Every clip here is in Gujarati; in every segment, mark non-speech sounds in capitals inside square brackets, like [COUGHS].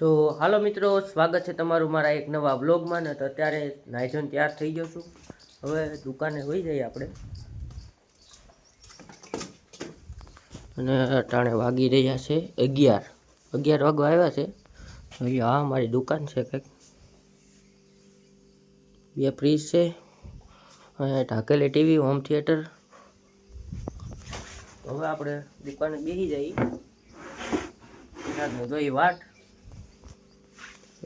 તો હાલો મિત્રો, સ્વાગત છે તમારું મારા એક નવા બ્લોગમાં ને તો અત્યારે નાઇઝન તૈયાર થઈ ગયો હવે દુકાને હોઈ જઈએ આપણે. અને અટાણે વાગી રહ્યા છે અગિયાર. અગિયાર વાગવા આવ્યા છે. અહીંયા હા, મારી દુકાન છે કંઈક. બે ફ્રીજ છે. અહીંયા ઢાકેલી ટીવી હોમ થિયેટર હવે આપણે દુકાને બેસી જઈએ. જોઈએ જોઈ વાટ.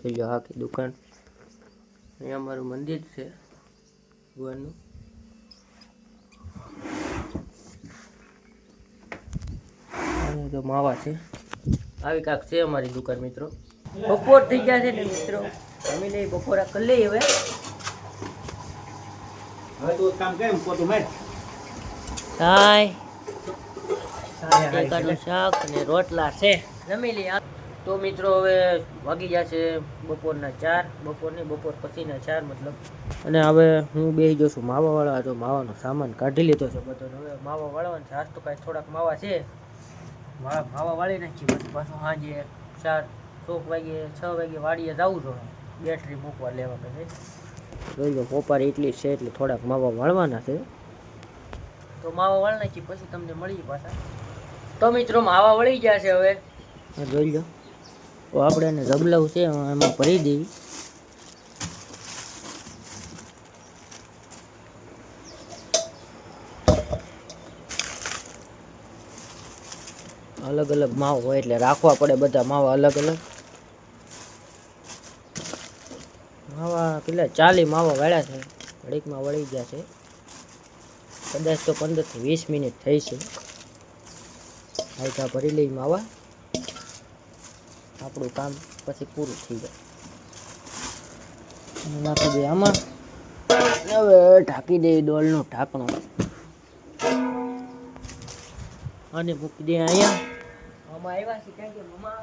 લો આખી દુકાન. અહીંયા અમારું મંદિર છે ભગવાનનું. અહીંયા તો માવા છે. આવી કાંક છે અમારી દુકાન મિત્રો. બપોર થઈ ગયા છે ને મિત્રો. અમે નહીં બપોરા કરી લઈએ હવે. હવે તું કામ કેમ પોતું મેં થાય શાક અને રોટલા છે. જમી લઈએ. તો મિત્રો હવે વાગી જશે બપોરના ચાર. બપોરની, બપોર પછીના ચાર મતલબ. અને હવે હું બે જઉં છું માવા વાળવા તો માવાનો સામાન કાઢી લીધો છે બધો હવે માવા વાળવાનો છે, આજ તો કાંઈ થોડાક માવા છે. માવા માવા વાળી નાખી, પછી પાછું સાંજે ચાર, ચોક વાગે, છ વાગે વાડીએ જવું જોઈએ બેટરી મૂકવા લેવા કે જોઈ લો પોપાર એટલી છે એટલે થોડાક માવા વાળવાના છે. તો માવા વાળી નાખી, પછી તમને મળી પાછા. તો મિત્રો, માવા વળી ગયા છે હવે. જોઈ લો. તો આપણે એને રબલાવ છે, એમાં ભરી દેવી અલગ અલગ માવો હોય એટલે રાખવા પડે બધા માવા અલગ અલગ. માવા કેટલા? ચાલી માવા વાળ્યા છે. ઘડીકમાં વળી ગયા છે. કદાચ તો પંદરથી વીસ મિનિટ થઈ છે. હાલકા ભરી લઈ માવા. આપણું કામ પછી પૂરું થઈ જાય. અને નાખી દઈએ આમાં. હવે ઢાંકી દઈએ ડોલનું ઢાંકણું. અને મૂકી દઈએ અહીંયા. આમાં આવ્યા છે ક્યાં કે મમા?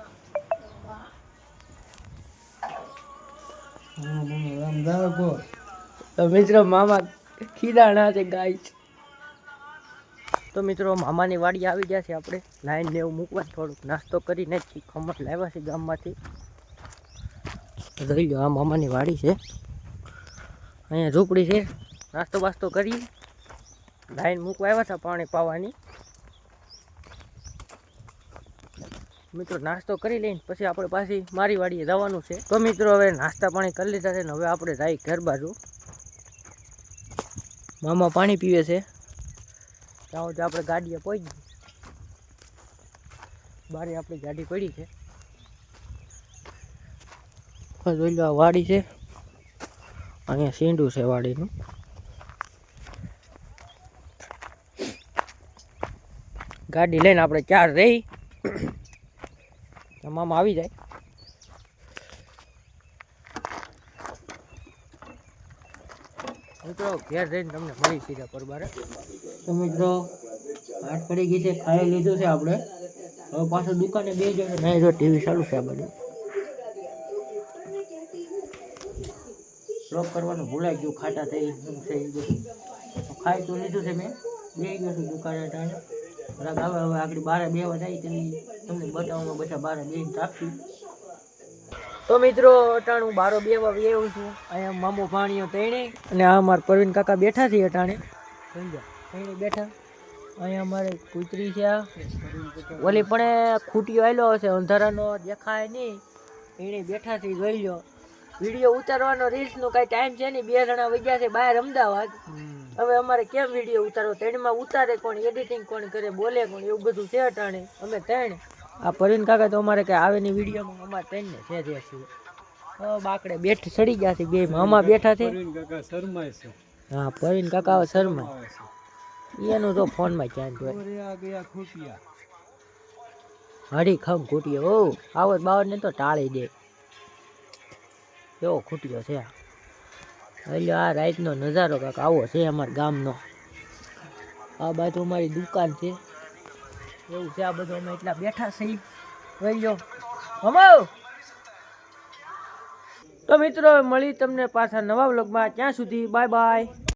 મિત્રો મામા ખીદાણા છે ગાય તો મિત્રો, મામાની વાડી આવી ગયા છે આપણે. લાઈન ને એવું મૂકવા થોડુંક નાસ્તો કરી જ ખમણ લાવ્યા છે ગામમાંથી. જોઈ લો, આ મામાની વાડી છે. અહીંયા ઝૂંપડી છે. નાસ્તો બાસ્તો કરી. લાઈન મૂકવા આવ્યા હતા પાણી પાવાની. મિત્રો, નાસ્તો કરી લઈને પછી આપણે પાછી મારી વાડીએ જવાનું છે. તો મિત્રો, હવે નાસ્તા પાણી કરી લીધા છે ને હવે આપણે જાય ઘર બાજુ. મામા પાણી પીવે છે. ત્યાં સુધી આપણે ગાડીએ પહોંચી બારે આપણી ગાડી પડી છે. જોઈ લો, આ વાડી છે. અહીંયા સીંડું છે વાડીનું. ગાડી લઈને આપણે ચાર રહી. [COUGHS] મામા આવી જાય. મિત્રો ઘેર જઈને તમને મળી સીધા પરબારે. તો મિત્રો આઠ પડી ગઈ છે ખાઈ લીધું છે આપણે. હવે પાછું દુકાને બે જો નહીં જો ટીવી ચાલુ છે આ બધું. બ્લોક કરવાનું ભૂલાઈ ગયું ખાટા થઈ થઈ ગયું. તો ખાઈ તો લીધું છે મેં. બે ગયો છું દુકાને ટાણે બરાબર હવે હવે આગળ બારે બે જાય તેની તમને બતાવવામાં બધા બારે બે રાખશું. તો મિત્રો અટાણું બારો બે વાગે એવું છું. અહીંયા મામો પાણીઓ તેણે અને આ અમારા પ્રવીણ કાકા બેઠા છે અટાણે. તેણે બેઠા. અહીંયા અમારે કૂતરી છે આ. ઓલી પણ ખૂટીઓ આવેલો હશે અંધારાનો દેખાય નહીં. એણે બેઠા છે જોઈ લો વીડિયો ઉતારવાનો રીલ્સનો કાંઈ ટાઈમ છે નહીં બે જણા વગ્યા છે બહાર અમદાવાદ. હવે અમારે કેમ વીડિયો ઉતારવો? તેણીમાં ઉતારે કોણ એડિટિંગ કોણ કરે બોલે કોણ એવું બધું છે અટાણે. અમે ત્રણ આ પરીન કાકા તો અમારે કઈ આવે ની વિડીયોમાં અમારે ત્રણને છે જે છીએ બાકડે બેઠ ચડી ગયા છે બે મામા બેઠા છે? છે. હા પરીન કાકા શર્મા એનું તો ફોનમાં ક્યાં જોઈએ હરી ખમ ખૂટ્યો. ઓ આવત બાવત ને તો ટાળી દે. કેવો ખૂટ્યો છે આ. એટલે આ રાઈતનો નજારો કાંક આવો છે અમારા ગામનો. આ બાજુ અમારી દુકાન છે. એવું છે, આ બધું અમે એટલા બેઠા છીએ. વહી ગયો હમાવ તો મિત્રો મળી તમને પાછા નવા વ્લોગમાં. ત્યાં સુધી બાય બાય